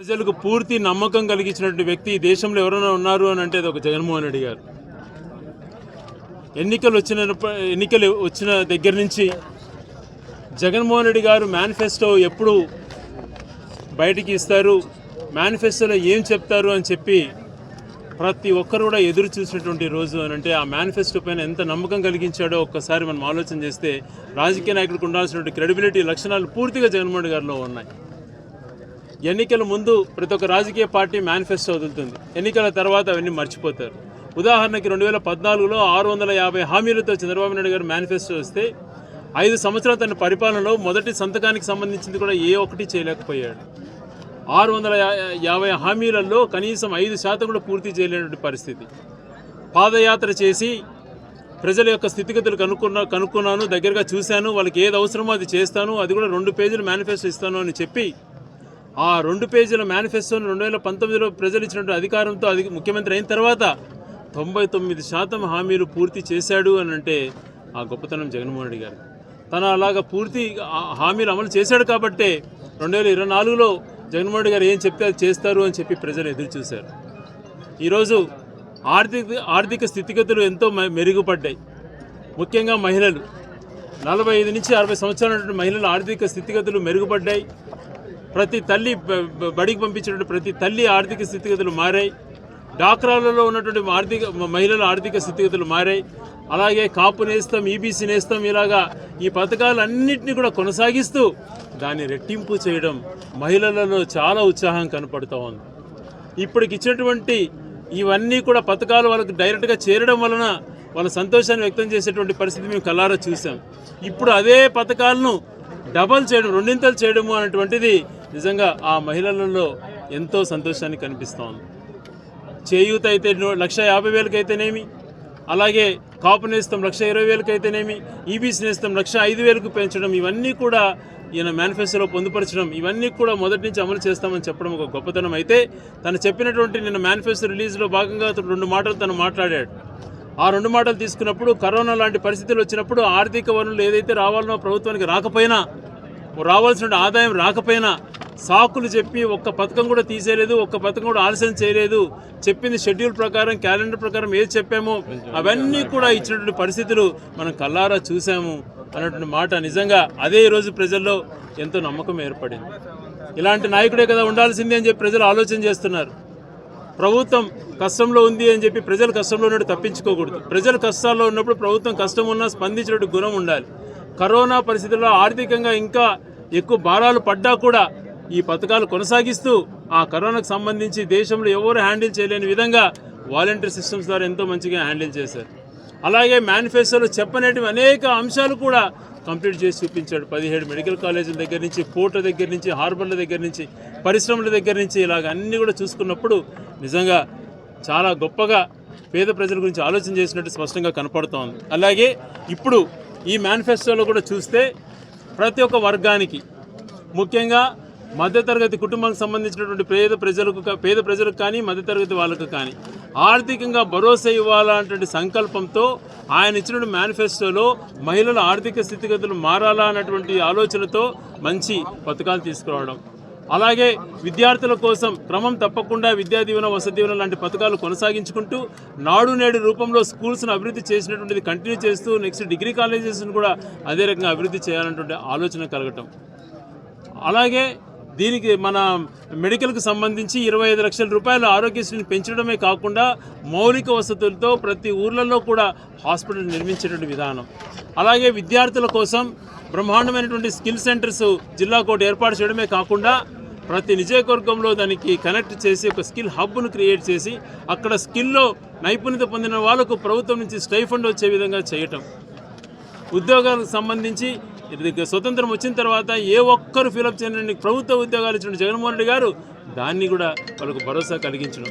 ప్రజలకు పూర్తి నమ్మకం కలిగించినటువంటి వ్యక్తి ఈ దేశంలో ఎవరైనా ఉన్నారు అని అంటే అది ఒక జగన్మోహన్ రెడ్డి గారు. ఎన్నికలు వచ్చిన ఎన్నికలు వచ్చిన దగ్గర నుంచి జగన్మోహన్ రెడ్డి గారు మేనిఫెస్టో ఎప్పుడు బయటికి ఇస్తారు మేనిఫెస్టోలో ఏం చెప్తారు అని చెప్పి ప్రతి ఒక్కరు కూడా ఎదురు చూసినటువంటి రోజు అని అంటే ఆ మేనిఫెస్టో పైన ఎంత నమ్మకం కలిగించాడో ఒక్కసారి మనం ఆలోచన చేస్తే రాజకీయ నాయకులకు ఉండాల్సినటువంటి క్రెడిబిలిటీ లక్షణాలు పూర్తిగా జగన్మోహన్ గారిలో ఉన్నాయి. ఎన్నికల ముందు ప్రతి ఒక్క రాజకీయ పార్టీ మేనిఫెస్టో వదులుతుంది. ఎన్నికల తర్వాత అవన్నీ మర్చిపోతారు. ఉదాహరణకి రెండు వేల పద్నాలుగులో ఆరు వందల యాభై హామీలతో చంద్రబాబు నాయుడు గారు మేనిఫెస్టో వస్తే ఐదు సంవత్సరాల తన పరిపాలనలో మొదటి సంతకానికి సంబంధించింది కూడా ఏ ఒక్కటి చేయలేకపోయాడు. ఆరు వందల యా- యాభై హామీలలో కనీసం ఐదు శాతం కూడా పూర్తి చేయలేనటువంటి పరిస్థితి. పాదయాత్ర చేసి ప్రజల యొక్క స్థితిగతులు కనుక్కున్నా కనుక్కున్నాను దగ్గరగా చూశాను వాళ్ళకి ఏది అవసరమో అది చేస్తాను అది కూడా రెండు పేజీలు మేనిఫెస్టో ఇస్తాను అని చెప్పి ఆ రెండు పేజీల మేనిఫెస్టోను రెండు వేల పంతొమ్మిదిలో ప్రజలు ఇచ్చినటువంటి అధికారంతో అది ముఖ్యమంత్రి అయిన తర్వాత తొంభై తొమ్మిది శాతం హామీలు పూర్తి చేశాడు అని అంటే ఆ గొప్పతనం జగన్మోహన్ రెడ్డి గారు. తను అలాగా పూర్తి హామీలు అమలు చేశాడు కాబట్టే రెండు వేల ఇరవై నాలుగులో జగన్మోహన్ రెడ్డి గారు ఏం చెప్తే అది చేస్తారు అని చెప్పి ప్రజలు ఎదురు చూశారు. ఈరోజు ఆర్థిక ఆర్థిక స్థితిగతులు ఎంతో మె- మెరుగుపడ్డాయి. ముఖ్యంగా మహిళలు. నలభై ఐదు నుంచి అరవై సంవత్సరాల మహిళల ఆర్థిక స్థితిగతులు మెరుగుపడ్డాయి. ప్రతి తల్లి బడికి పంపించినటువంటి ప్రతి తల్లి ఆర్థిక స్థితిగతులు మారాయి. డాక్రాలలో ఉన్నటువంటి ఆర్థిక మహిళల ఆర్థిక స్థితిగతులు మారాయి. అలాగే కాపు నేస్తాం ఈబీసీ నేస్తాం ఇలాగా ఈ పథకాలన్నింటినీ కూడా కొనసాగిస్తూ దాన్ని రెట్టింపు చేయడం మహిళలలో చాలా ఉత్సాహం కనపడుతూ ఉంది. ఇప్పటికి ఇచ్చినటువంటి ఇవన్నీ కూడా పథకాలు వాళ్ళకి డైరెక్ట్గా చేరడం వలన వాళ్ళ సంతోషాన్ని వ్యక్తం చేసేటువంటి పరిస్థితి మేము కల్లారా చూసాం ఇప్పుడు అదే పథకాలను డబల్ చేయడం రెండింతలు చేయడము అనేటువంటిది నిజంగా ఆ మహిళలలో ఎంతో సంతోషాన్ని కనిపిస్తూ ఉంది చేయూత అయితే లక్ష యాభై వేలకు అయితేనేమి అలాగే కాపు నేస్తం లక్ష ఇరవై వేలకు అయితేనేమి ఈబీసీ నేస్తం లక్ష ఐదు వేలకు పెంచడం ఇవన్నీ కూడా ఈయన మేనిఫెస్టోలో పొందుపరచడం ఇవన్నీ కూడా మొదటి నుంచి అమలు చేస్తామని చెప్పడం ఒక గొప్పతనం. అయితే తను చెప్పినటువంటి నిన్న మేనిఫెస్టో రిలీజ్లో భాగంగా రెండు మాటలు తను మాట్లాడాడు. ఆ రెండు మాటలు తీసుకున్నప్పుడు కరోనా లాంటి పరిస్థితులు వచ్చినప్పుడు ఆర్థిక వనరులు ఏదైతే రావాలనో ప్రభుత్వానికి రాకపోయినా రావాల్సిన ఆదాయం రాకపోయినా సాకులు చెప్పి ఒక్క పథకం కూడా తీసేయలేదు ఒక్క పథకం కూడా ఆలస్యం చేయలేదు. చెప్పింది షెడ్యూల్ ప్రకారం క్యాలెండర్ ప్రకారం ఏది చెప్పామో అవన్నీ కూడా ఇచ్చినటువంటి పరిస్థితులు మనం కల్లారా చూసాము అన్నటువంటి మాట నిజంగా అదే ఈరోజు ప్రజల్లో ఎంతో నమ్మకం ఏర్పడింది. ఇలాంటి నాయకుడే కదా ఉండాల్సింది అని చెప్పి ప్రజలు ఆలోచన చేస్తున్నారు. ప్రభుత్వం కష్టంలో ఉంది అని చెప్పి ప్రజలు కష్టంలో ఉన్నట్టు తప్పించుకోకూడదు. ప్రజలు కష్టాల్లో ఉన్నప్పుడు ప్రభుత్వం కష్టం ఉన్నా స్పందించినట్టు గుణం ఉండాలి. కరోనా పరిస్థితుల్లో ఆర్థికంగా ఇంకా ఎక్కువ భారాలు పడ్డా కూడా ఈ పథకాలు కొనసాగిస్తూ ఆ కరోనాకు సంబంధించి దేశంలో ఎవరు హ్యాండిల్ చేయలేని విధంగా వాలంటీర్ సిస్టమ్స్ ద్వారా ఎంతో మంచిగా హ్యాండిల్ చేశారు. అలాగే మేనిఫెస్టోలో చెప్పనేటివి అనేక అంశాలు కూడా కంప్లీట్ చేసి చూపించాడు. పదిహేడు మెడికల్ కాలేజీల దగ్గర నుంచి పోర్టుల దగ్గర నుంచి హార్బర్ల దగ్గర నుంచి పరిశ్రమల దగ్గర నుంచి ఇలాగ అన్నీ కూడా చూసుకున్నప్పుడు నిజంగా చాలా గొప్పగా పేద ప్రజల గురించి ఆలోచన చేసినట్టు స్పష్టంగా కనపడుతోంది. అలాగే ఇప్పుడు ఈ మేనిఫెస్టోలో కూడా చూస్తే ప్రతి ఒక్క వర్గానికి ముఖ్యంగా మధ్యతరగతి కుటుంబానికి సంబంధించినటువంటి పేద ప్రజలకు పేద ప్రజలకు కానీ మధ్యతరగతి వాళ్ళకు కానీ ఆర్థికంగా భరోసా ఇవ్వాలన్నటువంటి సంకల్పంతో ఆయన ఇచ్చినటువంటి మేనిఫెస్టోలో మహిళల ఆర్థిక స్థితిగతులు మారాలా అన్నటువంటి ఆలోచనతో మంచి పథకాలు తీసుకురావడం. అలాగే విద్యార్థుల కోసం క్రమం తప్పకుండా విద్యా దీవెన వసతి దీవెన లాంటి పథకాలు కొనసాగించుకుంటూ నాడు నేడు రూపంలో స్కూల్స్ను అభివృద్ధి చేసినటువంటిది కంటిన్యూ చేస్తూ నెక్స్ట్ డిగ్రీ కాలేజెస్ను కూడా అదే రకంగా అభివృద్ధి చేయాలన్నటువంటి ఆలోచన కలగటం. అలాగే దీనికి మన మెడికల్కి సంబంధించి ఇరవై ఐదు లక్షల రూపాయలు ఆరోగ్యశ్రీని పెంచడమే కాకుండా మౌలిక వసతులతో ప్రతి ఊర్లలో కూడా హాస్పిటల్ నిర్మించేటువంటి విధానం. అలాగే విద్యార్థుల కోసం బ్రహ్మాండమైనటువంటి స్కిల్ సెంటర్స్ జిల్లా కోటి ఏర్పాటు చేయడమే కాకుండా ప్రతి నియోజకవర్గంలో దానికి కనెక్ట్ చేసి ఒక స్కిల్ హబ్ను క్రియేట్ చేసి అక్కడ స్కిల్లో నైపుణ్యత పొందిన వాళ్ళకు ప్రభుత్వం నుంచి స్టైఫండ్ వచ్చే విధంగా చేయటం. ఉద్యోగాలకు సంబంధించి స్వతంత్రం వచ్చిన తర్వాత ఏ ఒక్కరు ఫిలప్ చేయని ప్రభుత్వ ఉద్యోగాలు ఇచ్చిన జగన్మోహన్ రెడ్డి గారు దాన్ని కూడా వాళ్ళకు భరోసా కలిగించడం.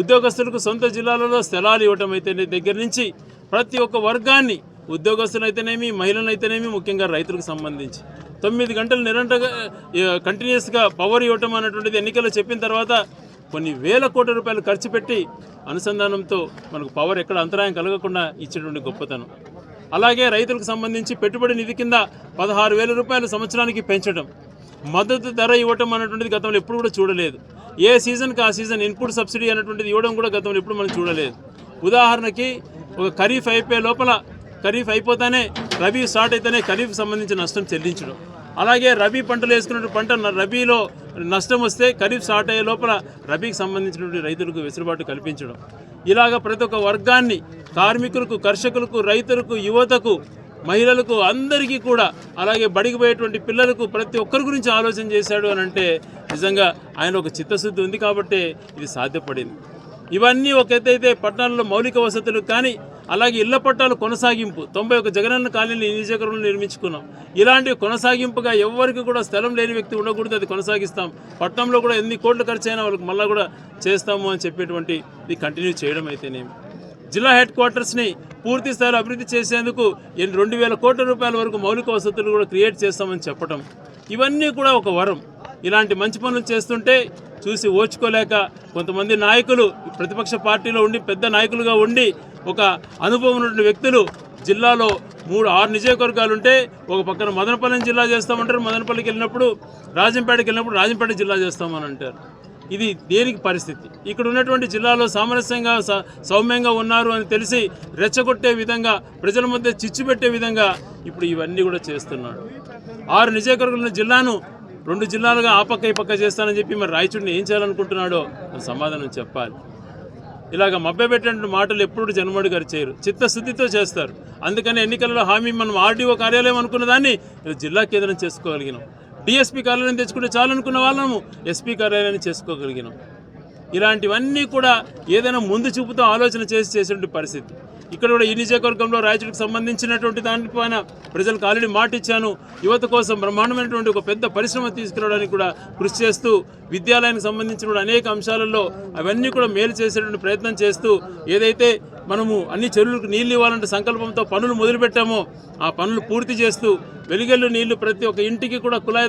ఉద్యోగస్తులకు సొంత జిల్లాలలో స్థలాలు ఇవ్వటం అయితే దగ్గర నుంచి ప్రతి ఒక్క వర్గాన్ని ఉద్యోగస్తులు అయితేనేమి మహిళలు అయితేనేమి ముఖ్యంగా రైతులకు సంబంధించి. తొమ్మిది గంటలు నిరంతరంగా కంటిన్యూస్గా పవర్ ఇవ్వటం అనేటువంటిది ఎన్నికల్లో చెప్పిన తర్వాత కొన్ని వేల కోట్ల రూపాయలు ఖర్చు పెట్టి అనుసంధానంతో మనకు పవర్ ఎక్కడ అంతరాయం కలగకుండా ఇచ్చేటువంటి గొప్పతనం. అలాగే రైతులకు సంబంధించి పెట్టుబడి నిధి కింద పదహారు వేల రూపాయలు సంవత్సరానికి పెంచడం మద్దతు ధర ఇవ్వటం అనేటువంటిది గతంలో ఎప్పుడు కూడా చూడలేదు. ఏ సీజన్కి ఆ సీజన్ ఇన్పుట్ సబ్సిడీ అనేటువంటిది ఇవ్వడం కూడా గతంలో ఎప్పుడు మనం చూడలేదు. ఉదాహరణకి ఒక ఖరీఫ్ అయిపోయే లోపల ఖరీఫ్ అయిపోతానే రబీ స్టార్ట్ అయితేనే ఖరీఫ్ సంబంధించిన నష్టం చెల్లించడం. అలాగే రబీ పంటలు వేసుకున్న పంట రబీలో నష్టం వస్తే ఖరీఫ్ స్టార్ట్ అయ్యే లోపల రబీకి సంబంధించినటువంటి రైతులకు వెసులుబాటు కల్పించడం. ఇలాగ ప్రతి ఒక్క వర్గాన్ని కార్మికులకు కర్షకులకు రైతులకు యువతకు మహిళలకు అందరికీ కూడా అలాగే బడికి పోయేటువంటి పిల్లలకు ప్రతి ఒక్కరి గురించి ఆలోచన చేశాడు అని అంటే నిజంగా ఆయన ఒక చిత్తశుద్ధి ఉంది కాబట్టి ఇది సాధ్యపడింది. ఇవన్నీ ఒక ఎత్తైతే పట్టణాల్లో మౌలిక వసతులు కానీ అలాగే ఇళ్ళ పట్టాలు కొనసాగింపు. తొంభై ఒక జగనన్న కాలనీ నియోజకవర్గంలో నిర్మించుకున్నాం. ఇలాంటి కొనసాగింపుగా ఎవరికి కూడా స్థలం లేని వ్యక్తి ఉండకూడదు అది కొనసాగిస్తాం. పట్టణంలో కూడా ఎన్ని కోట్లు ఖర్చు అయినా వాళ్ళకి మళ్ళీ కూడా చేస్తాము అని చెప్పేటువంటి ఇది కంటిన్యూ చేయడం అయితేనేమి. జిల్లా హెడ్ క్వార్టర్స్ని పూర్తి స్థాయిలో అభివృద్ధి చేసేందుకు రెండు వేల కోట్ల రూపాయల వరకు మౌలిక వసతులు కూడా క్రియేట్ చేస్తామని చెప్పటం. ఇవన్నీ కూడా ఒక వరం. ఇలాంటి మంచి పనులు చేస్తుంటే చూసి ఓర్చుకోలేక కొంతమంది నాయకులు ప్రతిపక్ష పార్టీలో ఉండి పెద్ద నాయకులుగా ఉండి ఒక అనుభవం ఉన్నటువంటి వ్యక్తులు జిల్లాలో మూడు ఆరు నియోజకవర్గాలు ఉంటే ఒక పక్కన మదనపల్లిని జిల్లా చేస్తామంటారు మదనపల్లికి వెళ్ళినప్పుడు రాజంపేటకి వెళ్ళినప్పుడు రాజంపేట జిల్లా చేస్తామని అంటారు. ఇది దేనికి పరిస్థితి? ఇక్కడ ఉన్నటువంటి జిల్లాలో సామరస్యంగా స- సౌమ్యంగా ఉన్నారు అని తెలిసి రెచ్చగొట్టే విధంగా ప్రజల మధ్య చిచ్చు పెట్టే విధంగా ఇప్పుడు ఇవన్నీ కూడా చేస్తున్నాడు. ఆరు నియోజకవర్గాల జిల్లాను రెండు జిల్లాలుగా ఆ పక్క ఈ పక్క చేస్తానని చెప్పి మరి రాయచూడిని ఏం చేయాలనుకుంటున్నాడో సమాధానం చెప్పాలి. ఇలాగ మభ్యపెట్టినటువంటి మాటలు ఎప్పుడు జన్మడి గారు చేయరు. చిత్తశుద్ధితో చేస్తారు. అందుకని ఎన్నికలలో హామీ మనం ఆర్డీఓ కార్యాలయం అనుకున్న దాన్ని జిల్లా కేంద్రం చేసుకోగలిగినాం. డిఎస్పీ కార్యాలయం తెచ్చుకుంటే చాలనుకున్న వాళ్ళము ఎస్పీ కార్యాలయాన్ని చేసుకోగలిగినాం. ఇలాంటివన్నీ కూడా ఏదైనా ముందు చూపుతో ఆలోచన చేసి చేసేటువంటి పరిస్థితి. ఇక్కడ కూడా ఈ నియోజకవర్గంలో రాయచూరికి సంబంధించినటువంటి దానిపైన ప్రజలకు ఆల్రెడీ మాట ఇచ్చాను. యువత కోసం బ్రహ్మాండమైనటువంటి ఒక పెద్ద పరిశ్రమ తీసుకురావడానికి కూడా కృషి చేస్తూ విద్యాలయానికి సంబంధించిన అనేక అంశాలలో అవన్నీ కూడా మేలు చేసేటువంటి ప్రయత్నం చేస్తూ ఏదైతే మనము అన్ని చెరువులకు నీళ్ళు ఇవ్వాలంటే సంకల్పంతో పనులు మొదలుపెట్టామో ఆ పనులు పూర్తి చేస్తూ వెలిగెళ్ళు నీళ్ళు ప్రతి ఒక్క ఇంటికి కూడా కులాయి